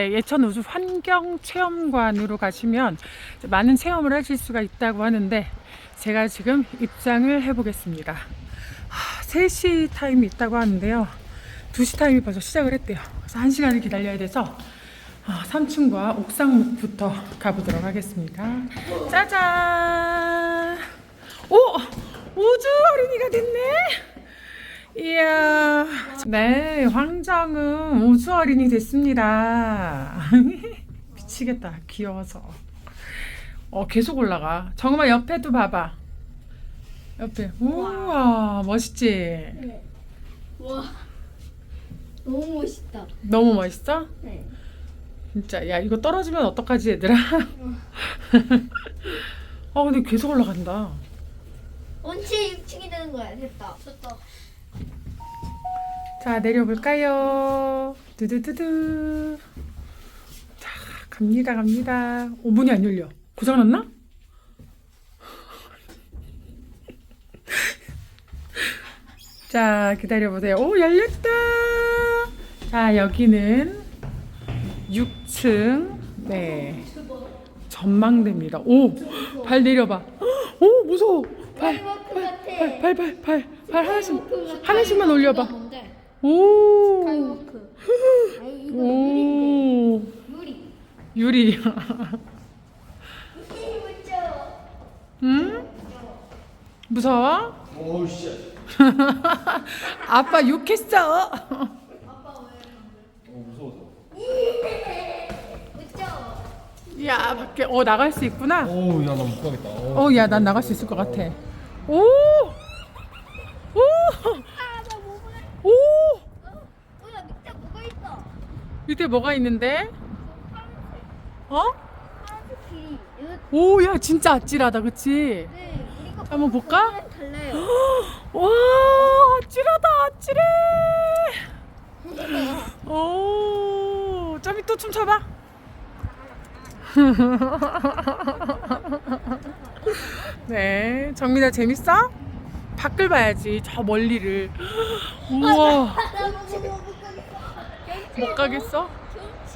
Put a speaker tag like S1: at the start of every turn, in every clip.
S1: 네, 예천 우수 환경 체험관으로 가시면 많은 체험을 하실 수가 있다고 하는데 제가 지금 입장을 해보겠습니다. 하, 3시 타임이 있다고 하는데요. 2시 타임이 벌써 시작을 했대요. 그래서 1시간을 기다려야 돼서 아, 3층과 옥상부터 가보도록 하겠습니다. 짜잔! 오! 우주 어린이가 됐네! 이야, 네, 황정은 우주 어린이 됐습니다. 미치겠다, 귀여워서. 어, 계속 올라가. 정말 옆에도 봐봐. 옆에. 우와, 멋있지?
S2: 네. 와. 너무 멋있다.
S1: 너무 멋있어?
S2: 네.
S1: 진짜, 야, 이거 떨어지면 어떡하지, 얘들아? 아, 근데 계속 올라간다.
S2: 원체 6층이 되는 거야. 됐다. 됐다.
S1: 자, 내려볼까요? 두두두두. 자, 갑니다, 갑니다. 오, 문이 안 열려. 고장났나? 자, 기다려보세요. 오, 열렸다! 자, 여기는 6층, 네. 전망대입니다. 오, 발 내려봐. 오, 무서워. 발, 발,
S2: 같아.
S1: 발, 발, 발, 발 하나씩. 하나씩만 올려봐. 오.
S2: 스카이워크. 아니 이거 유리인데.
S1: 오,
S2: 유리.
S1: 유리.
S2: 무서워.
S1: 응? 무서워?
S3: 오우 씨.
S1: 아빠 욕했어.
S2: 아빠 왜?
S3: 어 무서워서.
S2: 무서워.
S1: 야, 밖에 어 나갈 수 있구나.
S3: 오우 야나 못 가겠다.
S1: 어, 야, 난 나갈 수 있을 것 같아. 오, 오,
S2: 아나 몸을.
S1: 오.
S2: 어나 밑에 뭐가 있어?
S1: 밑에 뭐가 있는데? 어?
S2: 이거
S1: 오, 야, 진짜 아찔하다, 그치?
S2: 네.
S1: 한번 볼까?
S2: 달라요.
S1: 와, 아찔하다, 아찔해. 오, 점이 또 춤춰봐. 네, 정민아 재밌어? 밖을 봐야지, 저 멀리를. 우와,
S2: 못 가겠어.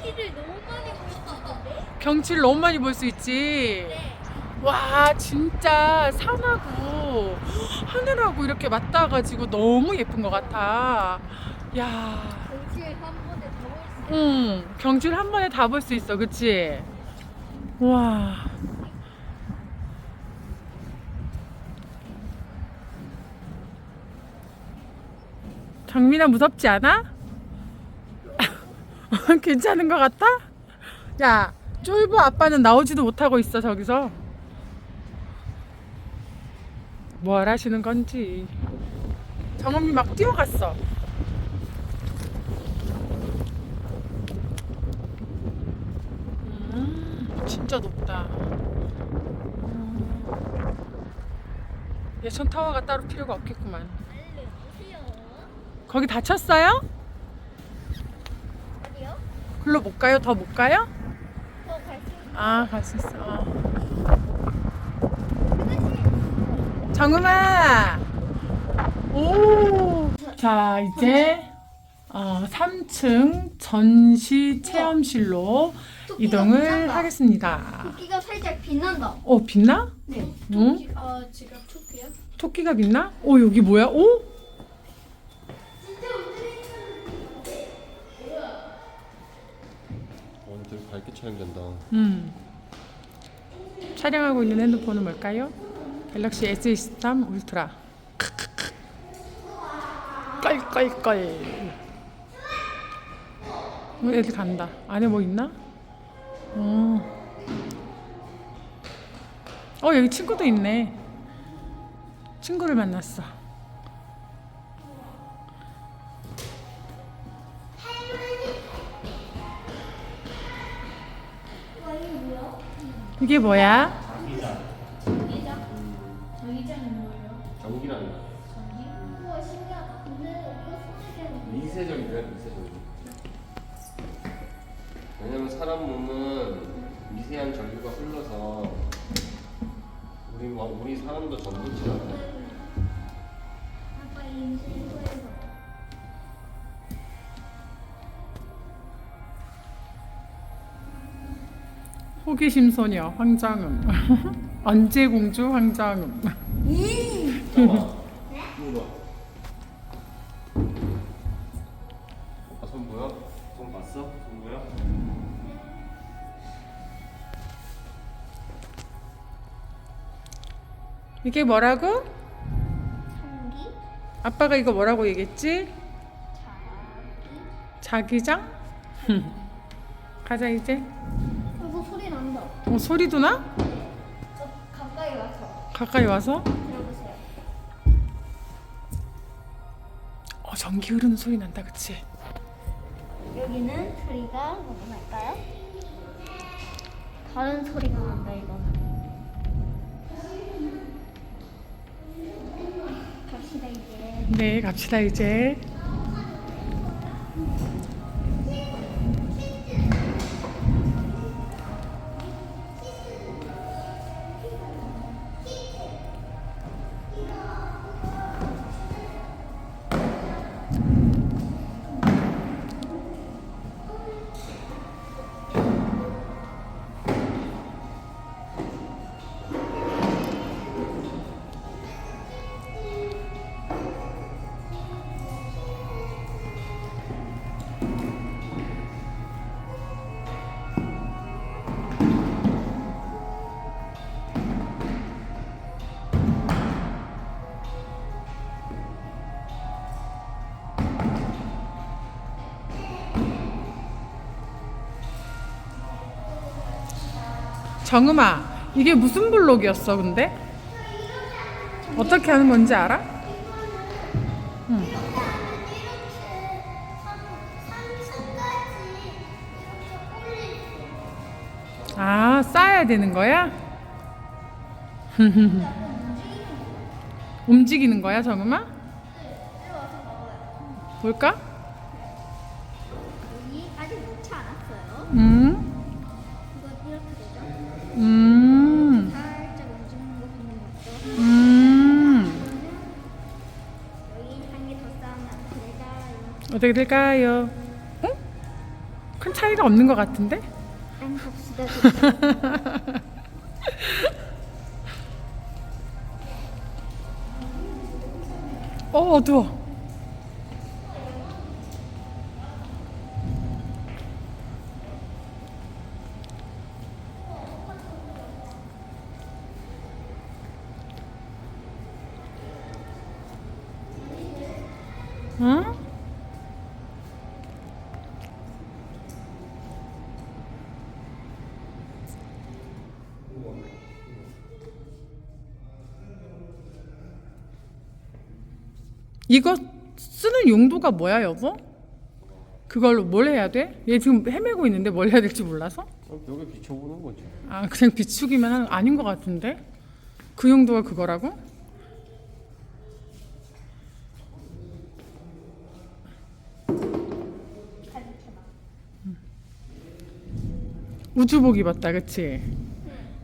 S2: 경치를 너무 많이 볼 수 있는데?
S1: 경치를 너무 많이 볼 수 있지.
S2: 네.
S1: 와, 진짜 산하고 하늘하고 이렇게 맞닿아가지고 너무 예쁜 것 같아. 야,
S2: 경치를 한 번에 다 볼 수 있어.
S1: 응, 경치를 한 번에 다 볼 수 있어, 그치? 와. 정민아 무섭지 않아? 괜찮은 것 같아? 야, 쫄보 아빠는 나오지도 못하고 있어, 저기서. 뭘 하시는 건지. 정엄이 막 뛰어갔어. 음, 진짜 높다. 음. 예천 타워가 따로 필요가 없겠구만. 거기 다쳤어요? 글로 못 가요? 더 못 가요?
S2: 더갈수 있어.
S1: 아, 갈 수 있어. 어. 정음아! 오! 자, 이제 어, 3층 전시 체험실로 이동을 하겠습니다.
S2: 토끼가 살짝 빛난다.
S1: 어, 빛나?
S2: 네.
S1: 응?
S2: 아 지금 토끼요?
S1: 토끼가 빛나? 오, 여기 뭐야? 오?
S3: 촬영된다.
S1: 음. 촬영하고 있는 핸드폰은 뭘까요? 갤럭시 S23 울트라. 껄껄껄. 어, 애들 간다. 안에 뭐 있나? 어. 어 여기 친구도 있네. 친구를 만났어. 이게 뭐야?
S2: 자기장이 뭐예요?
S3: 전기라는 거.
S2: 우와 신기하다. 근데 이거 소리가
S3: 미세적이래 미세적. 왜냐면 사람 몸은 미세한 전류가 흘러서 우리 뭐- 우리 사람도 전기체잖아.
S2: 아빠 임신소에
S1: 호기심 소녀 황정음. 언제 공주 황정음.
S3: 이거 봐. 오빠 손 보여? 손 봤어? 손 보여?
S1: 이게 뭐라고?
S2: 성기
S1: 아빠가 이거 뭐라고 얘기했지?
S2: 자기
S1: 자기장? 가자 이제.
S2: 그리고 소리 난다
S1: 어 소리도 나?
S2: 저 가까이 와서
S1: 가까이 와서?
S2: 들어보세요
S1: 어 전기 흐르는 소리 난다 그치?
S2: 여기는 소리가 뭐가 날까요? 다른 소리가 난다 이거는 갑시다 이제
S1: 네 갑시다 이제. 정음아 이게 무슨 블록이었어 근데? 어떻게 하는 건지 알아? 응. 아 쌓아야 되는 거야? 움직이는 거야 정음아? 볼까? 어떻게 될까요? 응? 큰 차이가 없는 것 같은데? 어 어두워. 응? 이거 쓰는 용도가 뭐야, 여보? 그걸로 뭘 해야 돼? 얘 지금 헤매고 있는데 뭘 해야 될지 몰라서?
S3: 어, 벽에 비춰보는 거지.
S1: 아, 그냥 비추기만 하는 아닌 것 같은데? 그 용도가 그거라고? 우주복 입었다, 그치?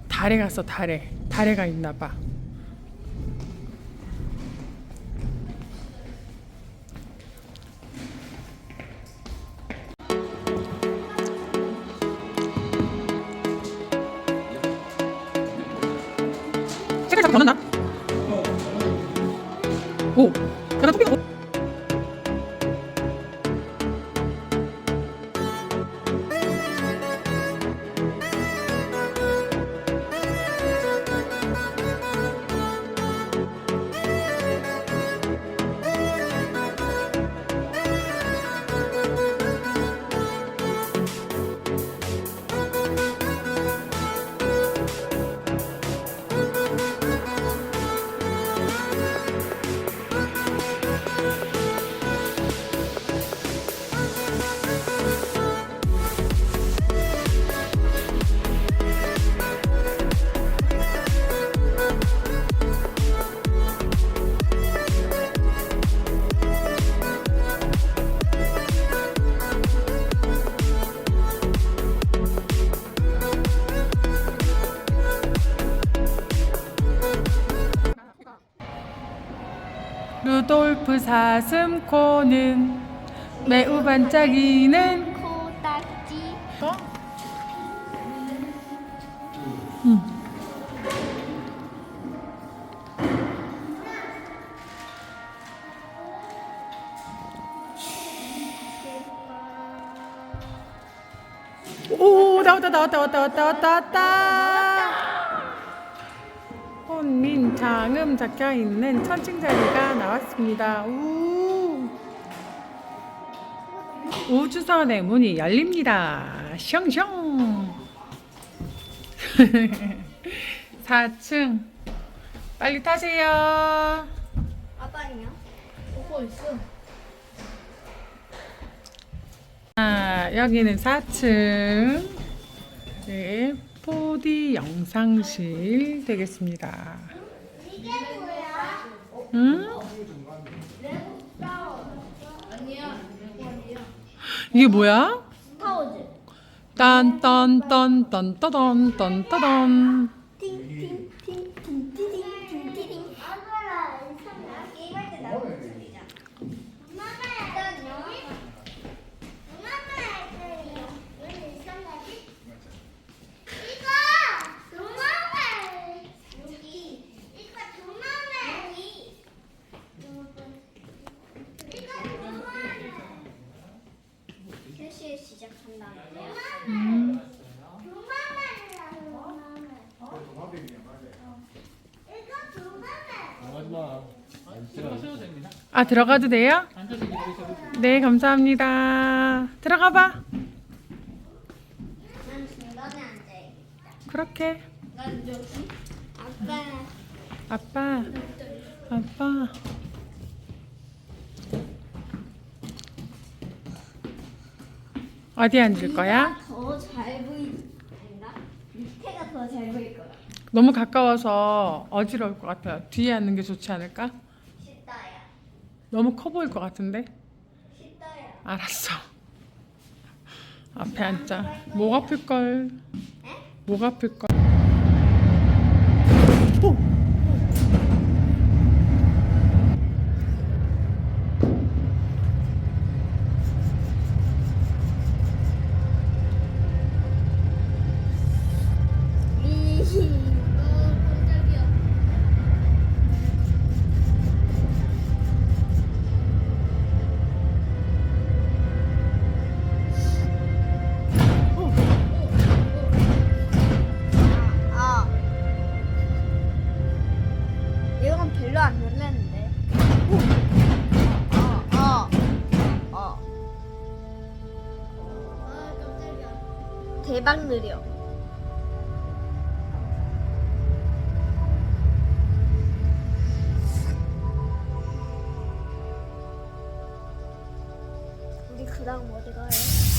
S1: 달에 갔어, 달에. 달에가 있나 봐. 자꾸 변한다. 오, 약간 토핑. 돌프 사슴 코는 매우 반짝이는
S2: 코딱지
S1: 어? 오 나왔다 나왔다 왔다 왔다 왔다 왔다 혼민 장음 적혀 있는 천칭자리가 나왔습니다. 우 우주선의 문이 열립니다. 숑숑 4층 빨리 타세요.
S2: 아빠는요? 보고 있어.
S1: 아, 여기는 4층 네, 4D 영상실 되겠습니다.
S2: 응?
S1: 이게 뭐야? 딴딴딴딴따던
S2: 딴따던 아
S1: 들어가도 돼요? 네 감사합니다. 들어가 봐.
S2: 난 중간에 앉아야겠다.
S1: 그렇게
S2: 난 여기. 아빠.
S1: 아빠 아빠 어디 앉을 거야?
S2: 더잘 보이. 아닌가? 밑에가 더 잘 보일 거야.
S1: 너무 가까워서 어지러울 것 같아요. 뒤에 앉는 게 좋지 않을까? 너무 커 보일 것 같은데? 알았어. 앞에 앉자. 목 아플 걸.
S2: 에?
S1: 목 아플 걸.
S2: 대박 느려. 우리 그 다음 어디 가요?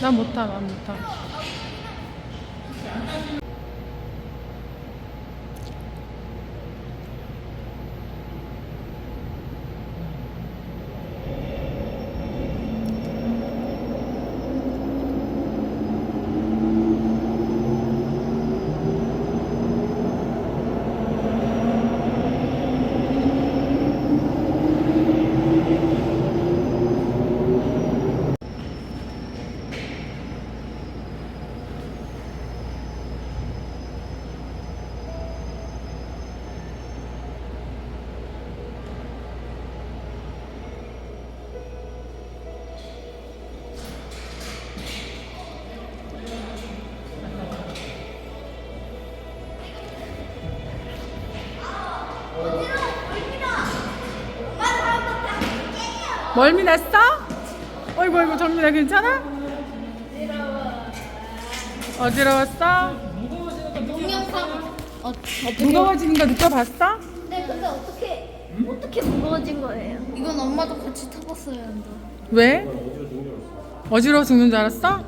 S1: 난 못타, 난 못타. 멀미 났어? 어이구 어이구 정민아 괜찮아? 어지러웠어?
S2: 동영상 어,
S1: 무거워지는 거 느껴봤어?
S2: 네, 근데 어떻게 어떻게 무거워진 거예요? 이건 엄마도 같이 타봤어야 한다.
S1: 왜? 어지러워 죽는 줄 알았어?